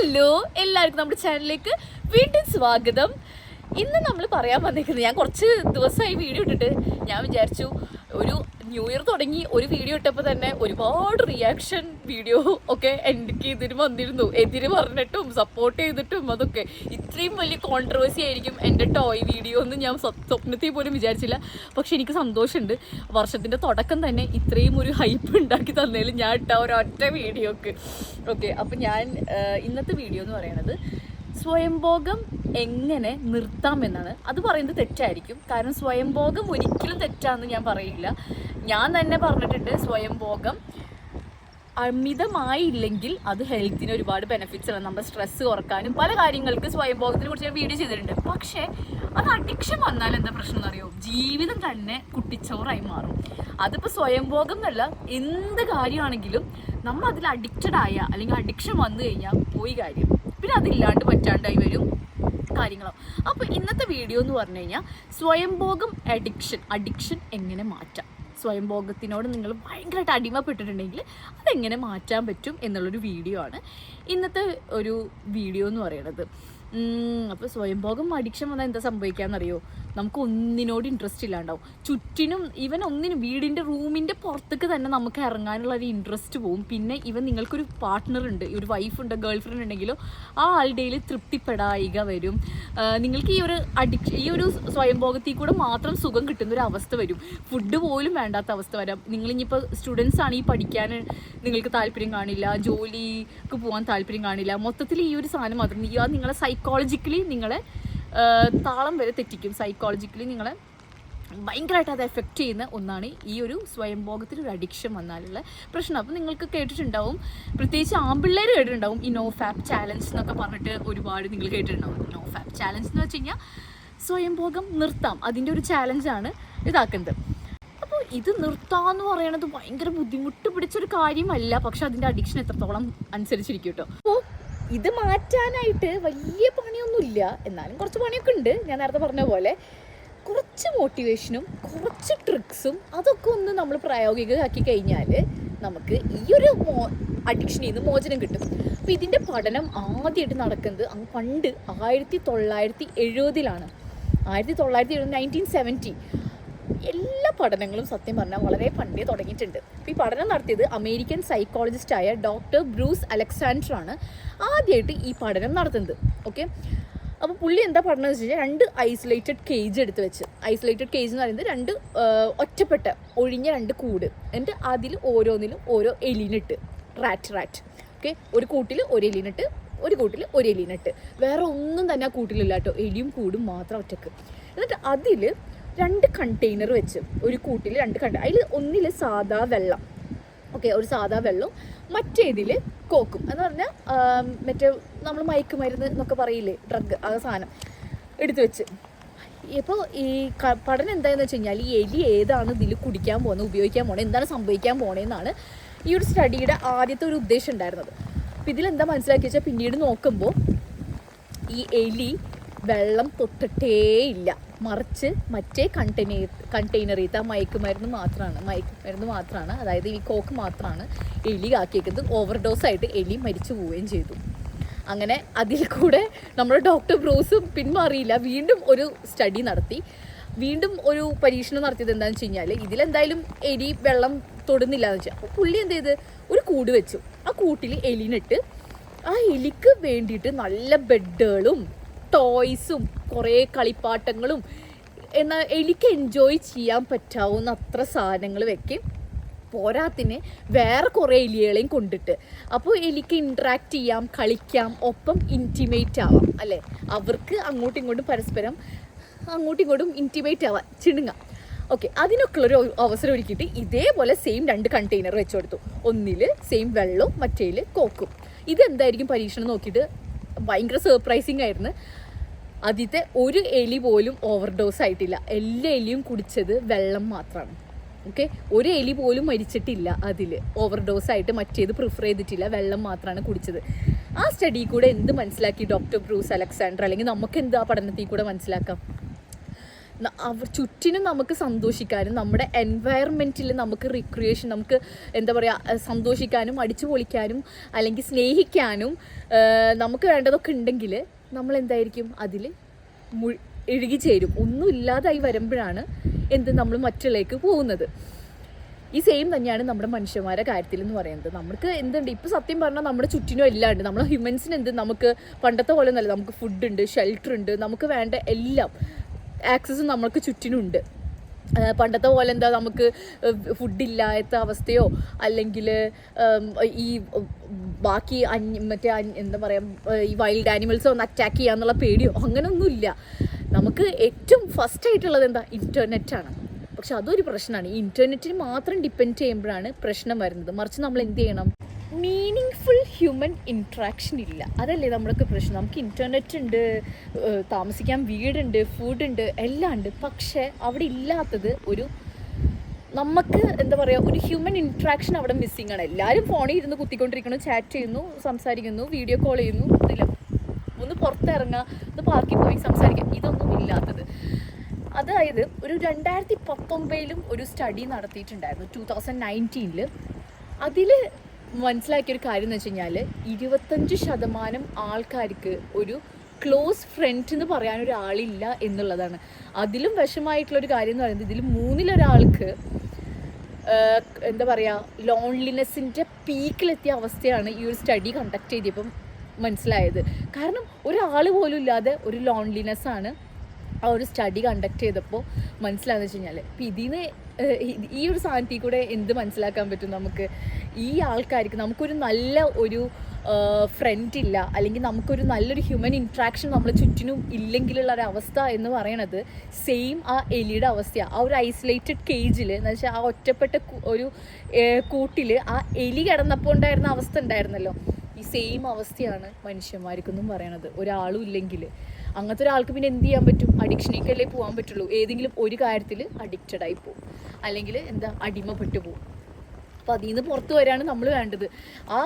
Hello എല്ലാവർക്കും നമ്മുടെ ചാനലിലേക്ക് വീണ്ടും സ്വാഗതം. ഇന്ന് നമ്മൾ പറയാൻ വന്നിരിക്കുന്നത് ഞാൻ കുറച്ച് ദിവസമായി വീഡിയോ ഇട്ടിട്ട് ഞാൻ വിചാരിച്ചു ഒരു ന്യൂ ഇയർ തുടങ്ങി ഒരു വീഡിയോ ഇട്ടപ്പോൾ തന്നെ ഒരുപാട് റിയാക്ഷൻ വീഡിയോ ഒക്കെ എനിക്ക് ഇതിന് വന്നിരുന്നു. എതിര് പറഞ്ഞിട്ടും സപ്പോർട്ട് ചെയ്തിട്ടും അതൊക്കെ. ഇത്രയും വലിയ കോൺട്രവേഴ്സി ആയിരിക്കും എന്റെ ടോയ് വീഡിയോ എന്ന് ഞാൻ സ്വ- സ്വപ്നത്തിൽ പോലും വിചാരിച്ചില്ല. പക്ഷെ എനിക്ക് സന്തോഷമുണ്ട്. വർഷത്തിന്റെ തുടക്കം തന്നെ ഇത്രയും ഒരു ഹൈപ്പ് ഉണ്ടാക്കി തന്നതിൽ ഞാൻ ഇട്ട ഒരൊറ്റ വീഡിയോക്ക് ഓക്കെ അപ്പം ഞാൻ ഇന്നത്തെ വീഡിയോ എന്ന് പറയുന്നത് സ്വയംഭോഗം എങ്ങനെ നിർത്താം എന്നാണ്. അത് പറയുന്നത് തെറ്റായിരിക്കും. കാരണം സ്വയംഭോഗം ഒരിക്കലും തെറ്റാന്ന് ഞാൻ പറയില്ല. ഞാൻ തന്നെ പറഞ്ഞിട്ടുണ്ട് സ്വയംഭോഗം അമിതമായില്ലെങ്കിൽ അത് ഹെൽത്തിന് ഒരുപാട് ബെനിഫിറ്റ്സ് ആണ്. നമ്മുടെ സ്ട്രെസ് കുറക്കാനും പല കാര്യങ്ങൾക്ക് സ്വയംഭോഗത്തിനെ കുറിച്ച് ഞാൻ വീഡിയോ ചെയ്തിട്ടുണ്ട്. പക്ഷേ അത് അഡിക്ഷൻ വന്നാൽ എന്താ പ്രശ്നം എന്നറിയോ? ജീവിതം തന്നെ കുട്ടിച്ചോറായി മാറും. അതിപ്പോൾ സ്വയംഭോഗം എന്നല്ല എന്ത് കാര്യമാണെങ്കിലും നമ്മൾ അതിൽ അഡിക്റ്റഡ് ആയ അല്ലെങ്കിൽ അഡിക്ഷൻ വന്നു കഴിഞ്ഞാൽ പോയി കാര്യം. പിന്നെ അതില്ലാണ്ട് പറ്റാണ്ടായി വരും കാര്യങ്ങളോ. അപ്പോൾ ഇന്നത്തെ വീഡിയോ എന്ന് പറഞ്ഞു കഴിഞ്ഞാൽ സ്വയംഭോഗം അഡിക്ഷൻ അഡിക്ഷൻ എങ്ങനെ മാറ്റാം? സ്വയംഭോഗത്തിനോട് നിങ്ങൾ ഭയങ്കരമായിട്ട് അടിമപ്പെട്ടിട്ടുണ്ടെങ്കിൽ അതെങ്ങനെ മാറ്റാൻ പറ്റും എന്നുള്ളൊരു വീഡിയോ ആണ്. ഇന്നത്തെ ഒരു വീഡിയോ എന്ന് പറയുന്നത് അപ്പോൾ സ്വയംഭോഗം അഡിക്ഷൻ വന്നാൽ എന്താ സംഭവിക്കാന്നറിയോ? നമുക്ക് ഒന്നിനോട് ഇൻട്രസ്റ്റ് ഇല്ലാണ്ടാവും. ചുറ്റിനും ഇവൻ ഒന്നിനും വീടിന്റെ റൂമിന്റെ പുറത്തേക്ക് തന്നെ നമുക്ക് ഇറങ്ങാനുള്ള ഒരു ഇൻട്രസ്റ്റ് പോവും. പിന്നെ ഇവൻ നിങ്ങൾക്കൊരു പാർട്ട്ണർ ഉണ്ട് ഒരു വൈഫ് ഉണ്ട് ഗേൾ ഫ്രണ്ട് ഉണ്ടെങ്കിലോ ആ ആളുടെയിൽ തൃപ്തിപ്പെടായിക വരും. നിങ്ങൾക്ക് ഈ ഒരു അഡിക്ഷൻ ഈ ഒരു സ്വയംഭോഗത്തിൽ കൂടെ മാത്രം സുഖം കിട്ടുന്ന ഒരു അവസ്ഥ വരും. ഫുഡ് പോലും വേണ്ടാത്ത അവസ്ഥ വരാം. നിങ്ങളിനിപ്പോൾ സ്റ്റുഡൻസ് ആണ് ഈ പഠിക്കാൻ നിങ്ങൾക്ക് താല്പര്യം കാണില്ല. ജോലിക്ക് പോകാൻ കാണില്ല. മൊത്തത്തിൽ ഈ ഒരു സാധനം മാത്രം ഈ നിങ്ങളെ സൈക്കോളജിക്കലി നിങ്ങളെ താളം വരെ തെറ്റിക്കും. സൈക്കോളജിക്കലി നിങ്ങളെ ഭയങ്കരമായിട്ട് അത് എഫക്റ്റ് ചെയ്യുന്ന ഒന്നാണ് ഈ ഒരു സ്വയംഭോഗത്തിൽ ഒരു അഡിക്ഷൻ വന്നാലുള്ള പ്രശ്നം. അപ്പം നിങ്ങൾക്ക് കേട്ടിട്ടുണ്ടാവും. പ്രത്യേകിച്ച് ആമ്പിള്ളേർ കേട്ടിട്ടുണ്ടാവും ഈ നോ ഫാപ്പ് ചാലഞ്ച് എന്നൊക്കെ പറഞ്ഞിട്ട് ഒരുപാട് നിങ്ങൾ കേട്ടിട്ടുണ്ടാവും. നോ ഫാപ്പ് ചാലഞ്ച് എന്ന് വെച്ച് കഴിഞ്ഞാൽ സ്വയംഭോഗം നിർത്താം. അതിന്റെ ഒരു ചാലഞ്ചാണ് ഇതാക്കുന്നത്. അപ്പോൾ ഇത് നിർത്താന്ന് പറയണത് ഭയങ്കര ബുദ്ധിമുട്ട് പിടിച്ചൊരു കാര്യമല്ല. പക്ഷെ അതിന്റെ അഡിക്ഷൻ എത്രത്തോളം അനുസരിച്ചിരിക്കും കേട്ടോ ഇത് മാറ്റാനായിട്ട് വലിയ പണിയൊന്നുമില്ല. എന്നാലും കുറച്ച് പണിയൊക്കെ ഉണ്ട്. ഞാൻ നേരത്തെ പറഞ്ഞ പോലെ കുറച്ച് മോട്ടിവേഷനും കുറച്ച് ട്രിക്സും അതൊക്കെ ഒന്ന് നമ്മൾ പ്രായോഗികമാക്കി കഴിഞ്ഞാൽ നമുക്ക് ഈ ഒരു മോ അഡിക്ഷനിൽ നിന്ന് മോചനം കിട്ടും. അപ്പോൾ ഇതിന്റെ പഠനം ആദ്യമായിട്ട് നടക്കുന്നത് അങ്ങ് പണ്ട് ആയിരത്തി തൊള്ളായിരത്തി എഴുപതിലാണ്. ആയിരത്തി തൊള്ളായിരത്തി എഴുപത് നയന്റീൻ സെവന്റി എല്ലാ പഠനങ്ങളും സത്യം പറഞ്ഞാൽ വളരെ പണ്ടേ തുടങ്ങിയിട്ടുണ്ട്. അപ്പോൾ ഈ പഠനം നടത്തിയത് അമേരിക്കൻ സൈക്കോളജിസ്റ്റായ ഡോക്ടർ ബ്രൂസ് അലക്സാണ്ടർ ആണ് ആദ്യമായിട്ട് ഈ പഠനം നടത്തുന്നത്. ഓക്കെ? അപ്പോൾ പുള്ളി എന്താ പഠനം വെച്ച് കഴിഞ്ഞാൽ രണ്ട് ഐസൊലേറ്റഡ് കേജ് എടുത്ത് വെച്ച്. ഐസൊലേറ്റഡ് കേജ് എന്ന് പറയുന്നത് രണ്ട് ഒറ്റപ്പെട്ട ഒഴിഞ്ഞ രണ്ട് കൂട്. എന്നിട്ട് അതിൽ ഓരോന്നിലും ഓരോ എലിനിട്ട് റാറ്റ് റാറ്റ്. ഓക്കെ? ഒരു കൂട്ടിൽ ഒരു എലിനിട്ട് ഒരു കൂട്ടിൽ ഒരു എലിനിട്ട്. വേറെ ഒന്നും തന്നെ ആ കൂട്ടിലില്ല കേട്ടോ എലിയും കൂടും മാത്രം ഒറ്റയ്ക്ക്. എന്നിട്ട് അതിൽ രണ്ട് കണ്ടെയ്നർ വെച്ച് ഒരു കൂട്ടിൽ രണ്ട് കണ്ടെയ്നർ അതിൽ ഒന്നിൽ സാദാ വെള്ളം. ഓക്കെ ഒരു സാദാ വെള്ളവും മറ്റേതിൽ കോക്കും. എന്ന് പറഞ്ഞാൽ മറ്റേ നമ്മൾ മയക്കുമരുന്ന് എന്നൊക്കെ പറയില്ലേ ഡ്രഗ് ആ സാധനം എടുത്തു വെച്ച്. ഇപ്പോൾ ഈ പഠനം എന്താണെന്ന് വെച്ച് കഴിഞ്ഞാൽ ഈ എലി ഏതാണ് ഇതിൽ കുടിക്കാൻ പോകുന്നത് ഉപയോഗിക്കാൻ പോണത് എന്താണ് സംഭവിക്കാൻ പോകണേന്നാണ് ഈ ഒരു സ്റ്റഡിയുടെ ആദ്യത്തെ ഒരു ഉദ്ദേശം ഉണ്ടായിരുന്നത്. അപ്പോൾ ഇതിലെന്താ മനസ്സിലാക്കി വെച്ചാൽ പിന്നീട് നോക്കുമ്പോൾ ഈ എലി വെള്ളം തൊട്ടിട്ടേയില്ല. മറിച്ച് മറ്റേ കണ്ടെയ്നർ കണ്ടെയ്നറിത്ത മയക്കുമരുന്ന് മാത്രമാണ് മയക്കുമരുന്ന് മാത്രമാണ് അതായത് ഈ കോക്ക് മാത്രമാണ് എലി ആക്കിയേക്കുന്നത്. ഓവർഡോസ് ആയിട്ട് എലി മരിച്ചു പോവുകയും ചെയ്തു. അങ്ങനെ അതിൽ കൂടെ നമ്മുടെ ഡോക്ടർ ബ്രൂസും പിന്മാറിയില്ല. വീണ്ടും ഒരു സ്റ്റഡി നടത്തി. വീണ്ടും ഒരു പരീക്ഷണം നടത്തിയത് എന്താണെന്ന് വെച്ച് കഴിഞ്ഞാൽ ഇതിലെന്തായാലും എലി വെള്ളം തൊടുന്നില്ല എന്ന് വെച്ചാൽ അപ്പോൾ പുള്ളി എന്ത് ചെയ്ത്? ഒരു കൂട് വെച്ചു. ആ കൂട്ടിൽ എലിനിട്ട് ആ എലിക്ക് വേണ്ടിയിട്ട് നല്ല ബെഡുകളും ടോയ്സും കുറേ കളിപ്പാട്ടങ്ങളും എന്നാൽ എനിക്ക് എൻജോയ് ചെയ്യാൻ പറ്റാവുന്ന അത്ര സാധനങ്ങൾ വെക്കും. പോരാത്തിന് വേറെ കുറേ എലികളെയും കൊണ്ടിട്ട്. അപ്പോൾ എലിക്ക് ഇൻട്രാക്ട് ചെയ്യാം കളിക്കാം ഒപ്പം ഇന്റിമേറ്റ് ആവാം അല്ലേ? അവർക്ക് അങ്ങോട്ടും ഇങ്ങോട്ടും പരസ്പരം അങ്ങോട്ടും ഇങ്ങോട്ടും ഇന്റിമേറ്റ് ആവാം. ചിണുങ്ങാം. ഓക്കെ അതിനൊക്കെയുള്ളൊരു അവസരം ഒരുക്കിയിട്ട് ഇതേപോലെ സെയിം രണ്ട് കണ്ടെയ്നർ വെച്ച് കൊടുത്തു ഒന്നിൽ സെയിം വെള്ളവും മറ്റേൽ കോക്കും ഇതെന്തായിരിക്കും പരീക്ഷണം നോക്കിയിട്ട്? ഭയങ്കര സർപ്രൈസിങ് ആയിരുന്നു. ആദ്യത്തെ ഒരു എലി പോലും ഓവർഡോസ് ആയിട്ടില്ല. എല്ലാ എലിയും കുടിച്ചത് വെള്ളം മാത്രമാണ് ഓക്കെ ഒരു എലി പോലും മരിച്ചിട്ടില്ല അതിൽ ഓവർഡോസ് ആയിട്ട് മറ്റേത് പ്രിഫർ ചെയ്തിട്ടില്ല. വെള്ളം മാത്രമാണ് കുടിച്ചത്. ആ സ്റ്റഡി കൂടെ എന്ത് മനസ്സിലാക്കി? ഡോക്ടർ ബ്രൂസ് അലക്സാണ്ടർ അല്ലെങ്കിൽ നമുക്ക് എന്ത് ആ പഠനത്തിൽ കൂടെ മനസ്സിലാക്കാം? അവർ ചുറ്റിനും നമുക്ക് സന്തോഷിക്കാനും നമ്മുടെ എൻവയറമെന്റിൽ നമുക്ക് റിക്രിയേഷൻ നമുക്ക് എന്താ പറയുക സന്തോഷിക്കാനും അടിച്ചു പൊളിക്കാനും അല്ലെങ്കിൽ സ്നേഹിക്കാനും നമുക്ക് വേണ്ടതൊക്കെ ഉണ്ടെങ്കിൽ നമ്മൾ എന്തായിരിക്കും അതിൽ മു ഇഴുകിച്ചേരും. ഒന്നും ഇല്ലാതായി വരുമ്പോഴാണ് എന്ത് നമ്മൾ മറ്റുള്ളേക്ക് പോകുന്നത്. ഈ സെയിം തന്നെയാണ് നമ്മുടെ മനുഷ്യന്മാരുടെ കാര്യത്തിൽ എന്ന് പറയുന്നത്. നമുക്ക് എന്തുണ്ട്? ഇപ്പോൾ സത്യം പറഞ്ഞാൽ നമ്മുടെ ചുറ്റിനും എല്ലാം ഉണ്ട്. നമ്മളെ ഹ്യൂമൻസിന് എന്ത്? നമുക്ക് പണ്ടത്തെ പോലെ ഒന്നല്ല നമുക്ക് ഫുഡ് ഉണ്ട് ഷെൽട്ടർ ഉണ്ട് നമുക്ക് വേണ്ട എല്ലാം. ആക്സസും നമ്മൾക്ക് ചുറ്റിനുണ്ട്. പണ്ടത്തെ പോലെ എന്താ നമുക്ക് ഫുഡ് ഇല്ലാത്ത അവസ്ഥയോ? അല്ലെങ്കിൽ ഈ ബാക്കി അന്യ മറ്റേ എന്താ പറയുക ഈ വൈൽഡ് ആനിമൽസ് ഒന്ന് അറ്റാക്ക് ചെയ്യാന്നുള്ള പേടിയോ? അങ്ങനെയൊന്നുമില്ല നമുക്ക് ഏറ്റവും ഫസ്റ്റ് ആയിട്ടുള്ളത് എന്താ? ഇന്റർനെറ്റാണ് പക്ഷെ അതൊരു പ്രശ്നമാണ് ഈ ഇന്റർനെറ്റിന് മാത്രം ഡിപ്പെൻഡ് ചെയ്യുമ്പോഴാണ് പ്രശ്നം വരുന്നത്. മറിച്ച് നമ്മൾ എന്ത് ചെയ്യണം? മീനിങ് ഫുൾ ഹ്യൂമൻ ഇൻട്രാക്ഷൻ ഇല്ല. അതല്ലേ നമ്മളൊക്കെ പ്രശ്നം? നമുക്ക് ഇന്റർനെറ്റ് ഉണ്ട് താമസിക്കാൻ വീടുണ്ട് ഫുഡുണ്ട് എല്ലാം ഉണ്ട്. പക്ഷേ അവിടെ ഇല്ലാത്തത് ഒരു നമുക്ക് എന്താ പറയുക ഒരു ഹ്യൂമൻ ഇൻട്രാക്ഷൻ അവിടെ മിസ്സിങ് ആണ്. എല്ലാവരും ഫോണിൽ ഇരുന്ന് കുത്തിക്കൊണ്ടിരിക്കുന്നു ചാറ്റ് ചെയ്യുന്നു സംസാരിക്കുന്നു വീഡിയോ കോൾ ചെയ്യുന്നു. ഇതില്ല ഒന്ന് പുറത്തിറങ്ങുക ഒന്ന് പാർക്കിൽ പോയി സംസാരിക്കുക ഇതൊന്നും ഇല്ലാത്തത്. അതായത് ഒരു രണ്ടായിരത്തി പത്തൊമ്പതിലും ഒരു സ്റ്റഡി നടത്തിയിട്ടുണ്ടായിരുന്നു ടൂ തൗസൻഡ് നയന്റീനിൽ അതിൽ മനസ്സിലാക്കിയൊരു കാര്യം എന്ന് വെച്ച് കഴിഞ്ഞാൽ ഇരുപത്തഞ്ച് ശതമാനം ആൾക്കാർക്ക് ഒരു ക്ലോസ് ഫ്രണ്ട് എന്ന് പറയാൻ ഒരാളില്ല എന്നുള്ളതാണ്. അതിലും വിഷമായിട്ടുള്ളൊരു കാര്യം എന്ന് പറയുന്നത് ഇതിൽ മൂന്നിലൊരാൾക്ക് എന്താ പറയുക ലോൺലിനെസ്സിന്റെ പീക്കിലെത്തിയ അവസ്ഥയാണ് ഈ ഒരു സ്റ്റഡി കണ്ടക്ട് ചെയ്തപ്പം മനസ്സിലായത്. കാരണം ഒരാൾ പോലും ഇല്ലാതെ ഒരു ലോൺലിനെസ് ആണ് ആ ഒരു സ്റ്റഡി കണ്ടക്ട് ചെയ്തപ്പോൾ മനസ്സിലാകുന്ന വെച്ച് കഴിഞ്ഞാൽ ഇപ്പം ഇതിന് ഈ ഒരു സാധനത്തിൽ കൂടെ എന്ത് മനസ്സിലാക്കാൻ പറ്റും നമുക്ക്? ഈ ആൾക്കാർക്ക് നമുക്കൊരു നല്ല ഒരു ഫ്രണ്ട് ഇല്ല അല്ലെങ്കിൽ നമുക്കൊരു നല്ലൊരു ഹ്യൂമൻ ഇൻട്രാക്ഷൻ നമ്മളെ ചുറ്റിനും ഇല്ലെങ്കിലുള്ള ഒരു അവസ്ഥ എന്ന് പറയണത് സെയിം ആ എലിയുടെ അവസ്ഥയാണ് ആ ഒരു ഐസൊലേറ്റഡ് കേജിൽ എന്ന് വെച്ചാൽ ആ ഒറ്റപ്പെട്ട ഒരു കൂട്ടിൽ ആ എലി കിടന്നപ്പോൾ ഉണ്ടായിരുന്ന അവസ്ഥ ഉണ്ടായിരുന്നല്ലോ. ഈ സെയിം അവസ്ഥയാണ് മനുഷ്യന്മാർക്കെന്നും പറയണത്. ഒരാളും ഇല്ലെങ്കിൽ അങ്ങനത്തെ ഒരാൾക്ക് പിന്നെ എന്ത് ചെയ്യാൻ പറ്റും? അഡിക്ഷനിലേക്കല്ലേ പോകാൻ പറ്റുള്ളൂ. ഏതെങ്കിലും ഒരു കാര്യത്തിൽ അഡിക്റ്റഡ് ആയി പോകും അല്ലെങ്കിൽ എന്താ അടിമപ്പെട്ടു പോകും അപ്പോൾ അതിൽ നിന്ന് പുറത്ത് വരാണ് നമ്മൾ വേണ്ടത്. ആ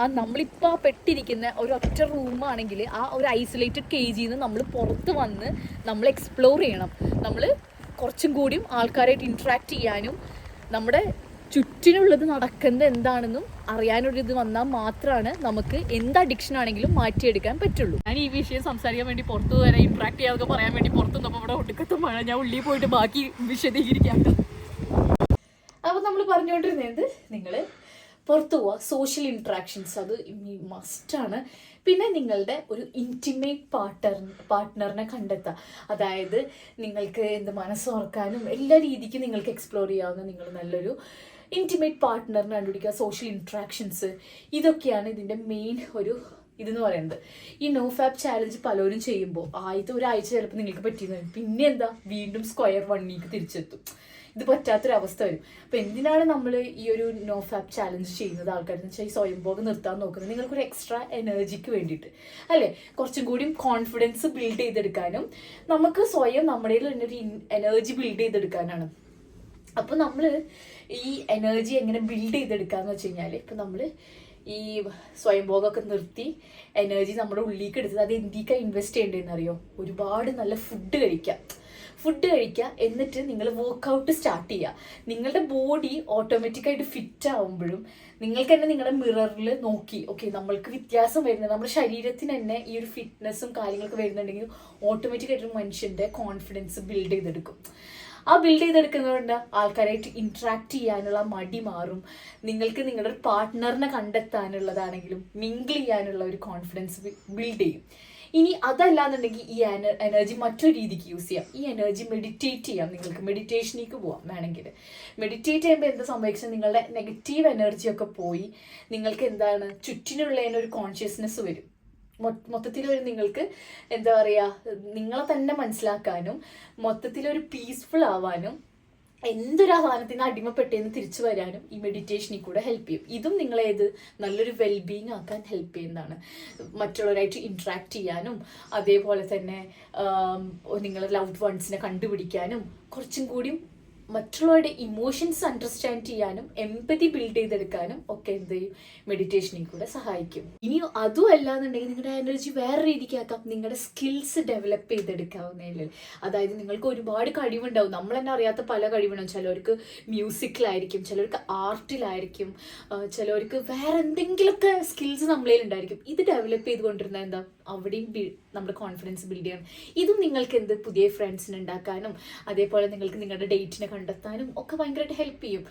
ആ നമ്മളിപ്പോൾ ആ പെട്ടിരിക്കുന്ന ഒരു ഒറ്റ റൂമാണെങ്കിൽ ആ ഒരു ഐസൊലേറ്റഡ് കേജിൽ നിന്ന് നമ്മൾ പുറത്ത് വന്ന് നമ്മൾ എക്സ്പ്ലോർ ചെയ്യണം. നമ്മൾ കുറച്ചും കൂടിയും ആൾക്കാരായിട്ട് ഇൻട്രാക്ട് ചെയ്യാനും നമ്മുടെ ചുറ്റിനുള്ളത് നടക്കുന്നത് എന്താണെന്നും അറിയാനൊരിത് വന്നാൽ മാത്രമാണ് നമുക്ക് എന്ത് അഡിക്ഷൻ ആണെങ്കിലും മാറ്റിയെടുക്കാൻ പറ്റുള്ളൂ. ഞാൻ ഈ വിഷയം സംസാരിക്കാൻ വേണ്ടി പുറത്തു വരെ ഇൻട്രാക്ട് ചെയ്യാതൊക്കെ പറയാൻ വേണ്ടി പുറത്തു നിന്നപ്പോൾ ഇവിടെ ഒടുക്കത്തെ മഴ ഞാൻ ഉള്ളിൽ പോയിട്ട് ബാക്കി വിശദീകരിക്കാം. അപ്പോൾ നമ്മൾ പറഞ്ഞുകൊണ്ടിരുന്നത് നിങ്ങൾ പുറത്തു പോവുക. സോഷ്യൽ ഇൻട്രാക്ഷൻസ് അത് മസ്റ്റാണ് പിന്നെ നിങ്ങളുടെ ഒരു ഇന്റിമേറ്റ് പാർട്ട് പാർട്ട്ണറിനെ കണ്ടെത്തുക. അതായത് നിങ്ങൾക്ക് എന്ത് മനസ്സോർക്കാനും എല്ലാ രീതിക്കും നിങ്ങൾക്ക് എക്സ്പ്ലോർ ചെയ്യാവുന്ന നിങ്ങൾ നല്ലൊരു ഇന്റിമേറ്റ് പാർട്ട്ണറിനെ കണ്ടുപിടിക്കുക സോഷ്യൽ ഇൻട്രാക്ഷൻസ് ഇതൊക്കെയാണ് ഇതിന്റെ മെയിൻ ഒരു ഇതെന്ന് പറയുന്നത്. ഈ നോ ഫാബ് ചാലഞ്ച് പലരും ചെയ്യുമ്പോൾ ആദ്യത്തെ ഒരാഴ്ച ചിലപ്പോൾ നിങ്ങൾക്ക് പറ്റിയെന്ന് വരും. പിന്നെ എന്താ? വീണ്ടും സ്ക്വയർ വണ്ണിക്ക് തിരിച്ചെത്തും. ഇത് പറ്റാത്തൊരവസ്ഥ വരും. അപ്പം എന്തിനാണ് നമ്മൾ ഈ ഒരു നോ ഫാബ് ചാലഞ്ച് ചെയ്യുന്നത് ആൾക്കാരെന്ന് വെച്ചാൽ ഈ സ്വയംഭോഗം നിർത്താൻ നോക്കുന്നത്? നിങ്ങൾക്കൊരു എക്സ്ട്രാ എനർജിക്ക് വേണ്ടിയിട്ട്. അല്ലേ? കുറച്ചും കൂടിയും കോൺഫിഡൻസ് ബിൽഡ് ചെയ്തെടുക്കാനും നമുക്ക് സ്വയം നമ്മുടെ തന്നെ ഒരു എനർജി ബിൽഡ് ചെയ്തെടുക്കാനാണ്. അപ്പോൾ നമ്മൾ ഈ എനർജി എങ്ങനെ ബിൽഡ് ചെയ്തെടുക്കാന്ന് വെച്ച് കഴിഞ്ഞാൽ ഇപ്പം നമ്മൾ ഈ സ്വയംഭോഗമൊക്കെ നിർത്തി എനർജി നമ്മുടെ ഉള്ളിലേക്ക് എടുത്തത് അത് എന്തിക്കാണ് ഇൻവെസ്റ്റ് ചെയ്യേണ്ടതെന്ന് അറിയോ? ഒരുപാട് നല്ല ഫുഡ് കഴിക്കാം. ഫുഡ് കഴിക്കുക എന്നിട്ട് നിങ്ങൾ വർക്കൗട്ട് സ്റ്റാർട്ട് ചെയ്യുക നിങ്ങളുടെ ബോഡി ഓട്ടോമാറ്റിക്കായിട്ട് ഫിറ്റ് ആവുമ്പോഴും നിങ്ങൾക്ക് തന്നെ നിങ്ങളുടെ മിററിൽ നോക്കി ഓക്കെ നമ്മൾക്ക് വ്യത്യാസം വരുന്നത് നമ്മുടെ ശരീരത്തിന് തന്നെ ഈ ഒരു ഫിറ്റ്നസ്സും കാര്യങ്ങളൊക്കെ വരുന്നുണ്ടെങ്കിൽ ഓട്ടോമാറ്റിക്കായിട്ട് ഒരു മനുഷ്യന്റെ കോൺഫിഡൻസ് ബിൽഡ് ചെയ്തെടുക്കും. ആ ബിൽഡ് ചെയ്തെടുക്കുന്നതുകൊണ്ട് ആൾക്കാരായിട്ട് ഇൻട്രാക്ട് ചെയ്യാനുള്ള മടി മാറും. നിങ്ങൾക്ക് നിങ്ങളുടെ ഒരു പാർട്ട്ണറിനെ കണ്ടെത്താനുള്ളതാണെങ്കിലും മിങ്കിൾ ചെയ്യാനുള്ള ഒരു കോൺഫിഡൻസ് ബിൽഡ് ചെയ്യും. ഇനി അതല്ലാന്നുണ്ടെങ്കിൽ ഈ എനർജി മറ്റൊരു രീതിക്ക് യൂസ് ചെയ്യാം. ഈ എനർജി മെഡിറ്റേറ്റ് ചെയ്യാം. നിങ്ങൾക്ക് മെഡിറ്റേഷനിലേക്ക് പോവാം വേണമെങ്കിൽ. മെഡിറ്റേറ്റ് ചെയ്യുമ്പോൾ എന്താ സംഭവിച്ചാൽ നിങ്ങളുടെ നെഗറ്റീവ് എനർജിയൊക്കെ പോയി. നിങ്ങൾക്ക് എന്താണ്? ചുറ്റിനുള്ളതിനൊരു കോൺഷ്യസ്നെസ് വരും. മൊത്തത്തിൽ ഒരു നിങ്ങൾക്ക് എന്താ പറയുക നിങ്ങളെ തന്നെ മനസ്സിലാക്കാനും മൊത്തത്തിലൊരു പീസ്ഫുൾ ആവാനും എന്തൊരു സാധനത്തിന് അടിമപ്പെട്ടെന്ന് തിരിച്ചു വരാനും ഈ മെഡിറ്റേഷനിൽ കൂടെ ഹെൽപ്പ് ചെയ്യും. ഇതും നിങ്ങളെ ഏത് നല്ലൊരു വെൽബീങ് ആക്കാൻ ഹെൽപ്പ് ചെയ്യുന്നതാണ്. മറ്റുള്ളവരായിട്ട് ഇൻട്രാക്ട് ചെയ്യാനും അതേപോലെ തന്നെ നിങ്ങളുടെ ലൗഡ് വൺസിനെ കണ്ടുപിടിക്കാനും കുറച്ചും കൂടിയും മറ്റുള്ളവരുടെ ഇമോഷൻസ് അണ്ടർസ്റ്റാൻഡ് ചെയ്യാനും എമ്പതി ബിൽഡ് ചെയ്തെടുക്കാനും ഒക്കെ എന്ത് ചെയ്യും? മെഡിറ്റേഷനിൽ കൂടെ സഹായിക്കും. ഇനി അതും അല്ലാന്നുണ്ടെങ്കിൽ നിങ്ങളുടെ എനർജി വേറെ രീതിക്ക് ആക്കാം. നിങ്ങളുടെ സ്കിൽസ് ഡെവലപ്പ് ചെയ്തെടുക്കാവുന്നതിൽ. അതായത് നിങ്ങൾക്ക് ഒരുപാട് കഴിവുണ്ടാവും. നമ്മൾ തന്നെ അറിയാത്ത പല കഴിവുണ്ടാവും. ചിലവർക്ക് മ്യൂസിക്കിലായിരിക്കും ചിലവർക്ക് ആർട്ടിലായിരിക്കും ചിലവർക്ക് വേറെ എന്തെങ്കിലുമൊക്കെ സ്കിൽസ് നമ്മളിൽ ഉണ്ടായിരിക്കും. ഇത് ഡെവലപ്പ് ചെയ്തുകൊണ്ടിരുന്ന എന്താ? അവിടെയും നമ്മുടെ കോൺഫിഡൻസ് ബിൽഡ് ചെയ്യണം. ഇതും നിങ്ങൾക്ക് എന്ത് പുതിയ ഫ്രണ്ട്സിനെ ഉണ്ടാക്കാനും അതേപോലെ നിങ്ങൾക്ക് നിങ്ങളുടെ ഡേറ്റിനെ കണ്ടെത്താനും ഒക്കെ ഭയങ്കരമായിട്ട് ഹെൽപ്പ് ചെയ്യും.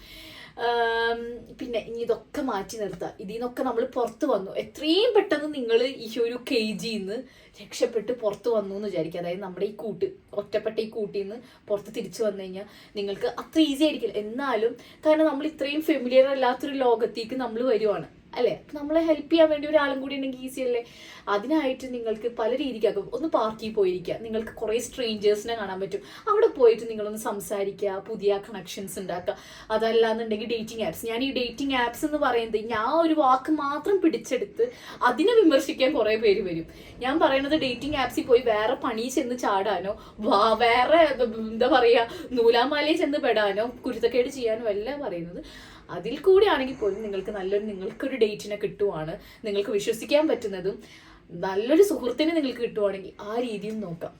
പിന്നെ ഇനി ഇതൊക്കെ മാറ്റി നിർത്തുക ഇതിൽ നിന്നൊക്കെ നമ്മൾ പുറത്ത് വന്നു. എത്രയും പെട്ടെന്ന് നിങ്ങൾ ഈ ഒരു കെ ജിയിൽ നിന്ന് രക്ഷപ്പെട്ട് പുറത്ത് വന്നു എന്ന് വിചാരിക്കുക. അതായത് നമ്മുടെ ഈ കൂട്ട് ഒറ്റപ്പെട്ട ഈ കൂട്ടിൽ നിന്ന് പുറത്ത് തിരിച്ചു വന്നു കഴിഞ്ഞാൽ നിങ്ങൾക്ക് അത്ര ഈസി ആയിരിക്കില്ല. എന്നാലും കാരണം നമ്മൾ ഇത്രയും ഫെമിലിയർ അല്ലാത്തൊരു ലോകത്തേക്ക് നമ്മൾ വരുവാണ്. അല്ലേ? നമ്മളെ ഹെൽപ്പ് ചെയ്യാൻ വേണ്ടി ഒരാളും കൂടി ഉണ്ടെങ്കിൽ ഈസി അല്ലേ? അതിനായിട്ട് നിങ്ങൾക്ക് പല രീതിക്കാക്കും. ഒന്ന് പാർക്കിൽ പോയിരിക്കുക. നിങ്ങൾക്ക് കുറേ സ്ട്രേഞ്ചേഴ്സിനെ കാണാൻ പറ്റും. അവിടെ പോയിട്ട് നിങ്ങളൊന്ന് സംസാരിക്കുക പുതിയ കണക്ഷൻസ് ഉണ്ടാക്കുക. അതല്ലാന്നുണ്ടെങ്കിൽ ഡേറ്റിംഗ് ആപ്സ് ഞാൻ ഈ ഡേറ്റിംഗ് ആപ്സ് എന്ന് പറയുന്നത് ഞാൻ ഒരു വാക്ക് മാത്രം പിടിച്ചെടുത്ത് അതിനെ വിമർശിക്കാൻ കുറേ പേര് വരും. ഞാൻ പറയണത് ഡേറ്റിംഗ് ആപ്സിൽ പോയി വേറെ പണി ചെന്ന് ചാടാനോ വേറെ എന്താ പറയുക നൂലാമാലയിൽ ചെന്ന് പെടാനോ കുരുത്തക്കേട് ചെയ്യാനോ അല്ല പറയുന്നത്. അതിൽ കൂടി ആണെങ്കിൽ പോലും നിങ്ങൾക്ക് നല്ലൊരു നിങ്ങൾക്കൊരു ഡേറ്റിനെ കിട്ടുവാണ്. നിങ്ങൾക്ക് വിശ്വസിക്കാൻ പറ്റുന്നതും നല്ലൊരു സുഹൃത്തിനെ നിങ്ങൾക്ക് കിട്ടുവാണെങ്കിൽ ആ രീതിയും നോക്കാം.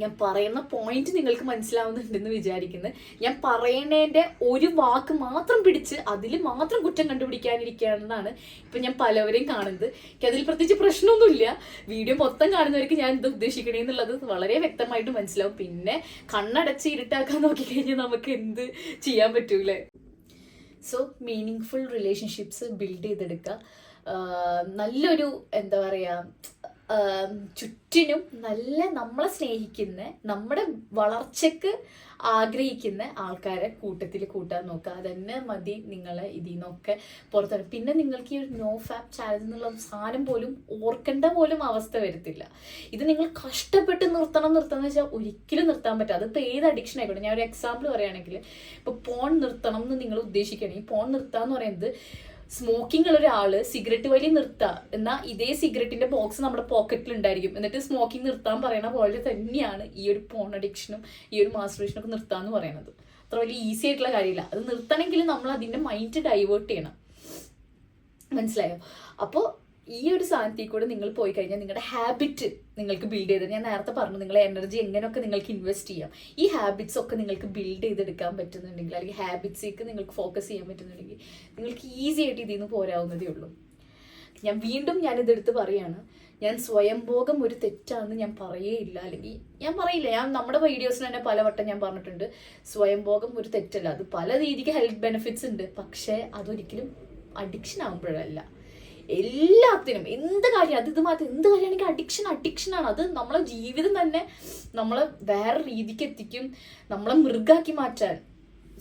ഞാൻ പറയുന്ന പോയിന്റ് നിങ്ങൾക്ക് മനസ്സിലാവുന്നുണ്ടെന്ന് വിചാരിക്കുന്നു. ഞാൻ പറയണേന്റെ ഒരു വാക്ക് മാത്രം പിടിച്ച് അതിൽ മാത്രം കുറ്റം കണ്ടുപിടിക്കാനിരിക്കുകയാണെന്നാണ് ഇപ്പൊ ഞാൻ പലവരെയും കാണുന്നത്. എനിക്ക് അതിൽ പ്രത്യേകിച്ച് പ്രശ്നമൊന്നുമില്ല. വീഡിയോ മൊത്തം കാണുന്നവർക്ക് ഞാൻ എന്ത് ഉദ്ദേശിക്കണേ എന്നുള്ളത് വളരെ വ്യക്തമായിട്ട് മനസ്സിലാവും. പിന്നെ കണ്ണടച്ച് ഇരുട്ടാക്കാൻ നോക്കിക്കഴിഞ്ഞാൽ നമുക്ക് എന്ത് ചെയ്യാൻ പറ്റൂലേ so meaningful relationships build ചെയ്തെടുക്കുക നല്ലൊരു എന്താ പറയുക ചുറ്റിനും നല്ല നമ്മളെ സ്നേഹിക്കുന്ന നമ്മുടെ വളർച്ചക്ക് ആഗ്രഹിക്കുന്ന ആൾക്കാരെ കൂട്ടത്തിൽ കൂട്ടാൻ നോക്കുക. അതന്നെ മതി നിങ്ങളെ ഇതിൽ നിന്നൊക്കെ പുറത്തു പിന്നെ നിങ്ങൾക്ക് ഈ ഒരു നോ ഫാപ്പ് ചാലഞ്ച് എന്നുള്ള സാധനം പോലും ഓർക്കേണ്ട പോലും അവസ്ഥ വരത്തില്ല. ഇത് നിങ്ങൾ കഷ്ടപ്പെട്ട് നിർത്തണം നിർത്തണം എന്ന് വെച്ചാൽ ഒരിക്കലും നിർത്താൻ പറ്റില്ല. അതിപ്പോൾ ഏത് അഡിക്ഷൻ ആയിക്കോട്ടെ. ഞാൻ ഒരു എക്സാമ്പിൾ പറയുകയാണെങ്കിൽ ഇപ്പോൾ പോൺ നിർത്തണം എന്ന് നിങ്ങൾ ഉദ്ദേശിക്കുകയാണെങ്കിൽ പോൺ നിർത്തുക എന്ന് പറയുന്നത് സ്മോക്കിംഗ് ഉള്ള ഒരാൾ സിഗരറ്റ് വലി നിർത്താ. എന്നാൽ ഇതേ സിഗരറ്റിന്റെ ബോക്സ് നമ്മുടെ പോക്കറ്റിൽ ഉണ്ടായിരിക്കും എന്നിട്ട് സ്മോക്കിംഗ് നിർത്താൻ പറയുന്ന പോലെ തന്നെയാണ് ഈ ഒരു പോൺ അഡിക്ഷനും ഈ ഒരു മാസ്ട്രേഷനും ഒക്കെ നിർത്താന്ന് പറയുന്നത് അത്ര വലിയ ഈസി ആയിട്ടുള്ള കാര്യമില്ല അത് നിർത്തണമെങ്കിൽ നമ്മൾ അതിന്റെ മൈൻഡ് ഡൈവേർട്ട് ചെയ്യണം. മനസ്സിലായോ? അപ്പോൾ ഈ ഒരു സാധനത്തിൽ കൂടെ നിങ്ങൾ പോയി കഴിഞ്ഞാൽ നിങ്ങളുടെ ഹാബിറ്റ് നിങ്ങൾക്ക് ബിൽഡ് ചെയ്ത് ഞാൻ നേരത്തെ പറഞ്ഞു നിങ്ങളെ എനർജി എങ്ങനെയൊക്കെ നിങ്ങൾക്ക് ഇൻവെസ്റ്റ് ചെയ്യാം. ഈ ഹാബിറ്റ്സ് ഒക്കെ നിങ്ങൾക്ക് ബിൽഡ് ചെയ്തെടുക്കാൻ പറ്റുന്നുണ്ടെങ്കിൽ അല്ലെങ്കിൽ ഹാബിറ്റ്സിലേക്ക് നിങ്ങൾക്ക് ഫോക്കസ് ചെയ്യാൻ പറ്റുന്നുണ്ടെങ്കിൽ നിങ്ങൾക്ക് ഈസി ആയിട്ട് ഇതിൽ നിന്ന് പോരാവുന്നതേ ഉള്ളൂ. ഞാൻ വീണ്ടും ഞാൻ ഇതെടുത്ത് പറയാണ് ഞാൻ സ്വയംഭോഗം ഒരു തെറ്റാണെന്ന് ഞാൻ പറയേയില്ല. അല്ലെങ്കിൽ ഞാൻ പറയില്ല. ഞാൻ നമ്മുടെ വീഡിയോസിൽ തന്നെ പലവട്ടം ഞാൻ പറഞ്ഞിട്ടുണ്ട് സ്വയംഭോഗം ഒരു തെറ്റല്ല. അത് പല രീതിക്ക് ഹെൽത്ത് ബെനിഫിറ്റ്സ് ഉണ്ട്. പക്ഷേ അതൊരിക്കലും അഡിക്ഷൻ ആകുമ്പോഴല്ല എല്ലാത്തിനും എന്ത് കാര്യം അത് ഇത് മാത്രം എന്ത് കാര്യമാണെങ്കിൽ അഡിക്ഷൻ അഡിക്ഷനാണ് അത് നമ്മളെ ജീവിതം തന്നെ നമ്മളെ വേറെ രീതിക്ക് എത്തിക്കും. നമ്മളെ മൃഗാക്കി മാറ്റാൻ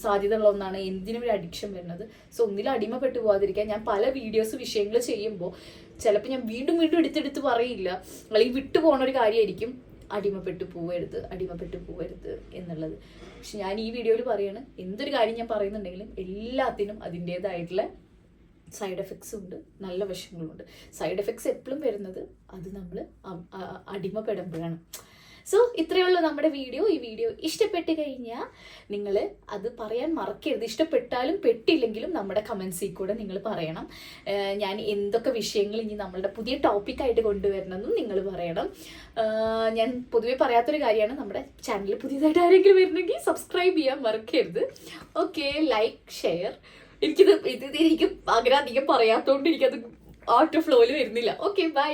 സാധ്യത ഉള്ള ഒന്നാണ് എന്തിനും ഒരു അഡിക്ഷൻ വരുന്നത്. സോ ഒന്നിൽ അടിമപ്പെട്ടു പോകാതിരിക്കാൻ ഞാൻ പല വീഡിയോസ് വിഷയങ്ങൾ ചെയ്യുമ്പോൾ ചിലപ്പോൾ ഞാൻ വീണ്ടും വീണ്ടും എടുത്തെടുത്ത് പറയില്ല. അല്ലെങ്കിൽ വിട്ടു പോകുന്ന ഒരു കാര്യമായിരിക്കും അടിമപ്പെട്ടു പോവരുത് അടിമപ്പെട്ടു പോവരുത് എന്നുള്ളത്. പക്ഷെ ഞാൻ ഈ വീഡിയോയിൽ പറയാണ് എന്തൊരു കാര്യം ഞാൻ പറയുന്നുണ്ടെങ്കിലും എല്ലാത്തിനും അതിന്റെതായിട്ടുള്ള സൈഡ് എഫക്ട്സും ഉണ്ട് നല്ല വശങ്ങളുമുണ്ട് സൈഡ് എഫക്ട്സ് എപ്പോഴും വരുന്നത് അത് നമ്മൾ അടിമപ്പെടുമ്പോഴാണ്. സോ ഇത്രയേ ഉള്ളൂ നമ്മുടെ വീഡിയോ. ഈ വീഡിയോ ഇഷ്ടപ്പെട്ട് കഴിഞ്ഞാൽ നിങ്ങൾ അത് പറയാൻ മറക്കരുത്. ഇഷ്ടപ്പെട്ടാലും പെട്ടില്ലെങ്കിലും നമ്മുടെ കമൻസിൽ കൂടെ നിങ്ങൾ പറയണം. ഞാൻ എന്തൊക്കെ വിഷയങ്ങൾ ഇനി നമ്മളുടെ പുതിയ ടോപ്പിക്കായിട്ട് കൊണ്ടുവരണമെന്നും നിങ്ങൾ പറയണം. ഞാൻ പൊതുവെ പറയാത്തൊരു കാര്യമാണ്. നമ്മുടെ ചാനൽ പുതിയതായിട്ട് ആരെങ്കിലും വരുന്നെങ്കിൽ സബ്സ്ക്രൈബ് ചെയ്യാൻ മറക്കരുത്. ഓക്കെ ലൈക്ക് ഷെയർ എനിക്കിത് ഇത് എനിക്ക് അങ്ങനെ അധികം പറയാത്തതുകൊണ്ട് എനിക്കത് ഔട്ട് ഓഫ് ഫ്ലോയിൽ വരുന്നില്ല. Okay bye